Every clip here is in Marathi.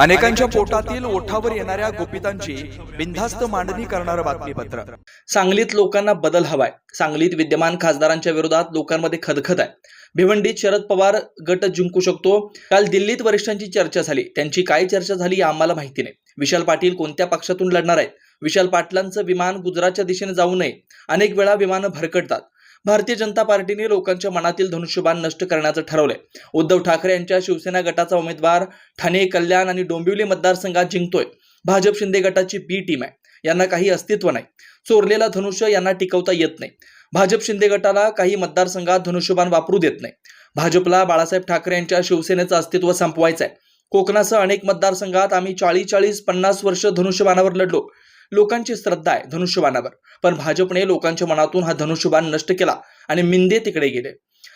अनेकांच्या पोटातील ओठावर येणाऱ्या गोपितांची बिनधास्त मांडणी करणारं बातमीपत्र. सांगलीत लोकांना बदल हवाय. सांगलीत विद्यमान खासदारांच्या विरोधात लोकांमध्ये खदखद आहे. भिवंडीत शरद पवार गट जिंकू शकतो. काल दिल्लीत वरिष्ठांची चर्चा झाली. त्यांची काय चर्चा झाली आम्हाला माहिती नाही. विशाल पाटील कोणत्या पक्षातून लढणार आहेत? विशाल पाटलांचं विमान गुजरातच्या दिशेने जाऊ नये. अनेक वेळा विमानं भरकटतात. भारतीय जनता पार्टीने लोकांच्या मनातील धनुष्यबाण नष्ट करण्याचं ठरवलंय. उद्धव ठाकरे यांच्या शिवसेना गटाचा उमेदवार ठाणे कल्याण आणि डोंबिवली मतदारसंघात जिंकतोय. भाजप शिंदे गटाची बी टीम आहे. यांना काही अस्तित्व नाही. चोरलेला धनुष्य यांना टिकवता येत नाही. भाजप शिंदे गटाला काही मतदारसंघात धनुष्यबाण वापरू देत नाही. भाजपला बाळासाहेब ठाकरे यांच्या शिवसेनेचं अस्तित्व संपवायचं आहे कोकणासह अनेक मतदारसंघात आम्ही चाळीस चाळीस पन्नास वर्ष धनुष्यबाणावर लढलो. लोकांची श्रद्धा आहे धनुष्यबाणावर. पण भाजपने लोकांच्या मनातून हा धनुष्यबाण नष्ट केला आणि मिंदे तिकडे गेले.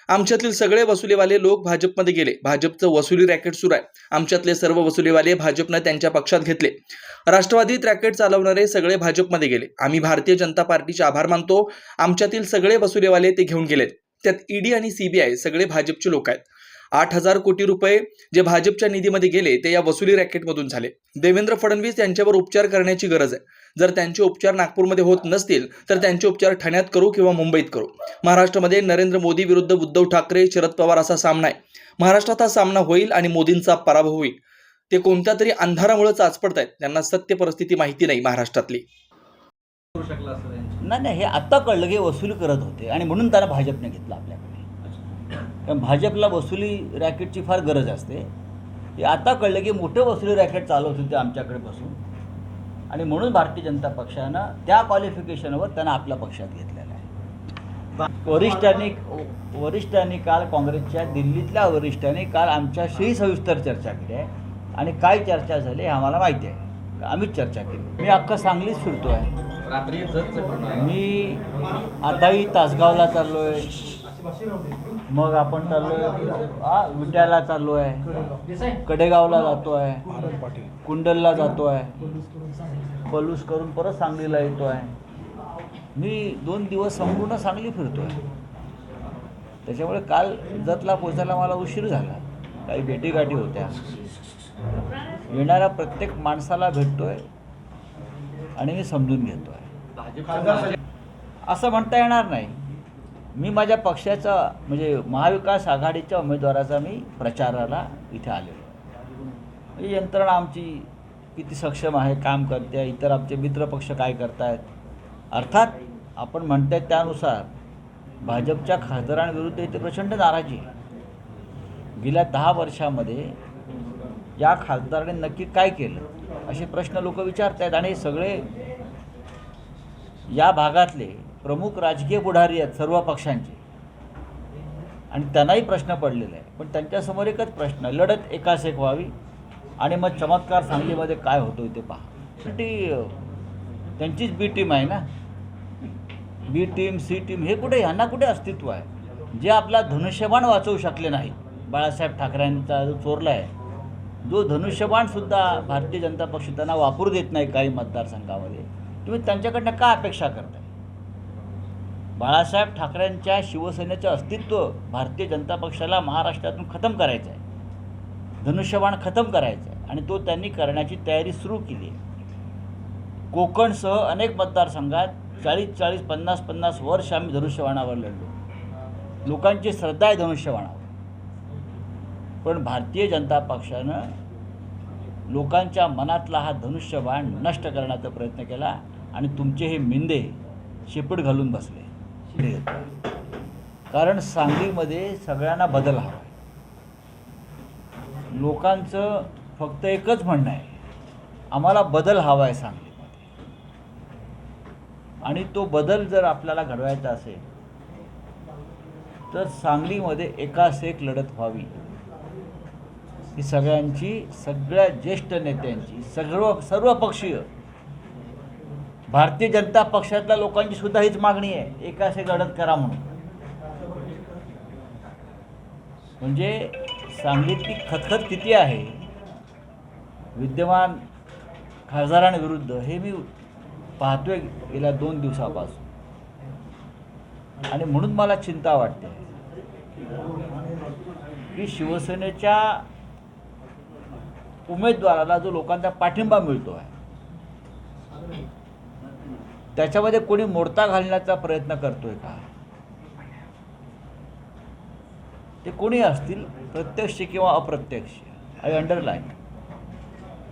आमच्यातील सगळे वसुलीवाले लोक भाजपमध्ये गेले. भाजपचं वसुली रॅकेट सुरू आहे. आमच्यातले सर्व वसुलीवाले भाजपनं त्यांच्या पक्षात घेतले. राष्ट्रवादीत रॅकेट चालवणारे सगळे भाजपमध्ये गेले. आम्ही भारतीय जनता पार्टीचे आभार मानतो. आमच्यातील सगळे वसुलीवाले ते घेऊन गेलेत. त्यात ईडी आणि सीबीआय सगळे भाजपचे लोक आहेत. आठ हजार कोटी रुपये जे भाजपच्या निधीमध्ये गेले ते या वसुली रॅकेटमधून झाले. देवेंद्र फडणवीस यांच्यावर उपचार करण्याची गरज आहे. जर त्यांचे उपचार नागपूरमध्ये होत नसतील तर त्यांचे उपचार ठाण्यात करू किंवा मुंबईत करू. महाराष्ट्रामध्ये नरेंद्र मोदी विरुद्ध उद्धव ठाकरे शरद पवार असा सामना आहे. महाराष्ट्रात हा सामना होईल आणि मोदींचा पराभव होईल. ते कोणत्या तरी अंधारामुळे चाचपडत आहेत त्यांना सत्य परिस्थिती माहिती नाही महाराष्ट्रातली. नाही नाही हे आत्ता कळलं की वसुली करत होते आणि म्हणून त्याला भाजपने घेतलं आपल्याकडे. भाजपला वसुली रॅकेटची फार गरज असते. हे आता कळलं की मोठे वसुली रॅकेट चालवत होते आमच्याकडे बसून. आणि म्हणून भारतीय जनता पक्षानं त्या क्वालिफिकेशनवर त्यांना आपल्या पक्षात घेतलेलं आहे. वरिष्ठांनी वरिष्ठांनी काल काँग्रेसच्या दिल्लीतल्या वरिष्ठांनी काल आमच्याशी सविस्तर चर्चा केली आहे. आणि काय चर्चा झाली हे आम्हाला माहिती आहे. आम्हीच चर्चा केली. मी अख्खा सांगलीच फिरतो आहे. मी आताही तासगावला चाललो आहे मग आपण चाललोय आहे विट्याला चाललो आहे कडेगावला जातो आहे कुंडलला जातो आहे पलूस करून परत सांगलीला येतो आहे मी दोन दिवस संपूर्ण सांगली फिरतो आहे त्याच्यामुळे काल जतला पोचायला मला उशीर झाला. काही भेटीगाठी होत्या. येणाऱ्या प्रत्येक माणसाला भेटतोय आणि मी समजून घेतो आहे असं म्हणता येणार नाही. मी माझ्या पक्षाचा म्हणजे महाविकास आघाडीच्या उमेदवाराचा मी प्रचाराला इथे आलेलो. ही यंत्रणा आमची किती सक्षम आहे काम करते इतर आमचे मित्रपक्ष काय करतायत. अर्थात आपण म्हणताय त्यानुसार भाजपच्या खासदारांविरुद्ध इथे प्रचंड नाराजी आहे. गेल्या दहा वर्षामध्ये या खासदाराने नक्की काय केलं असे प्रश्न लोक विचारत आहेत आणि सगळे या भागातले प्रमुख राजकीय पुढारी आहेत सर्व पक्षांचे. आणि त्यांनाही प्रश्न पडलेले आहे पण त्यांच्यासमोर एकच प्रश्न लढत एकास एक व्हावी आणि मग चमत्कार सांगलीमध्ये काय होतोय ते पहा. शेवटी त्यांचीच बी टीम आहे ना? बी टीम सी टीम हे कुठे ह्यांना कुठे अस्तित्व आहे? जे आपला धनुष्यबाण वाचवू शकले नाही. बाळासाहेब ठाकरेंचा जो चोरला आहे जो धनुष्यबाणसुद्धा भारतीय जनता पक्ष त्यांना वापरू देत नाही काही मतदारसंघामध्ये. तुम्ही त्यांच्याकडनं का अपेक्षा करताय? बाळासाहेब ठाकरेंच्या शिवसेनेचं अस्तित्व भारतीय जनता पक्षाला महाराष्ट्रातून खतम करायचं आहे. धनुष्यबाण खतम करायचं आहे आणि तो त्यांनी करण्याची तयारी सुरू केली आहे. कोकणसह अनेक मतदारसंघात चाळीस चाळीस पन्नास पन्नास वर्ष आम्ही धनुष्यबाणावर लढलो. लोकांची श्रद्धा आहे धनुष्यबाणावर. पण भारतीय जनता पक्षानं लोकांच्या मनातला हा धनुष्यबाण नष्ट करण्याचा प्रयत्न केला आणि तुमचे हे मिंदे शेपूट घालून बसले. कारण सांगलीमध्ये सगळ्यांना बदल हवा आहे. लोकांचं फक्त एकच म्हणणं आहे आम्हाला बदल हवा आहे सांगलीमध्ये. आणि तो बदल जर आपल्याला घडवायचा असेल तर सांगलीमध्ये एकास एक लढत व्हावी. ही सगळ्यांची सगळ्या ज्येष्ठ नेत्यांची सर्व सर्व पक्षीय भारतीय जनता पक्षातल्या लोकांची सुद्धा हीच मागणी आहे. एका असे लढत करा म्हणून. म्हणजे सांगलीतली खतखत किती आहे? विद्यमान खासदारांविरुद्ध हे मी पाहतोय गेल्या दोन दिवसापासून. आणि म्हणून मला चिंता वाटते. की शिवसेनेच्या उमेदवाराला जो लोकांचा पाठिंबा मिळतो आहे त्याच्यामध्ये कोणी मोडता घालण्याचा प्रयत्न करतोय का? ते कोणी असतील? प्रत्यक्ष किंवा अप्रत्यक्ष? आय अंडरलाईन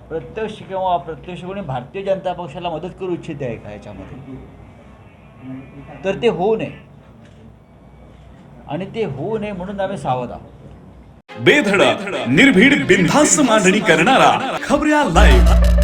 प्रत्यक्ष किंवा अप्रत्यक्ष कोणी भारतीय जनता पक्षाला मदत करू इच्छिते आहे का याच्यामध्ये? तर ते होऊ नये. आणि ते होऊ नये म्हणून आम्ही सावध आहोत. बेधडक निर्भीड बिनधास्त मांडणी करणारा खबऱ्या लाईव्ह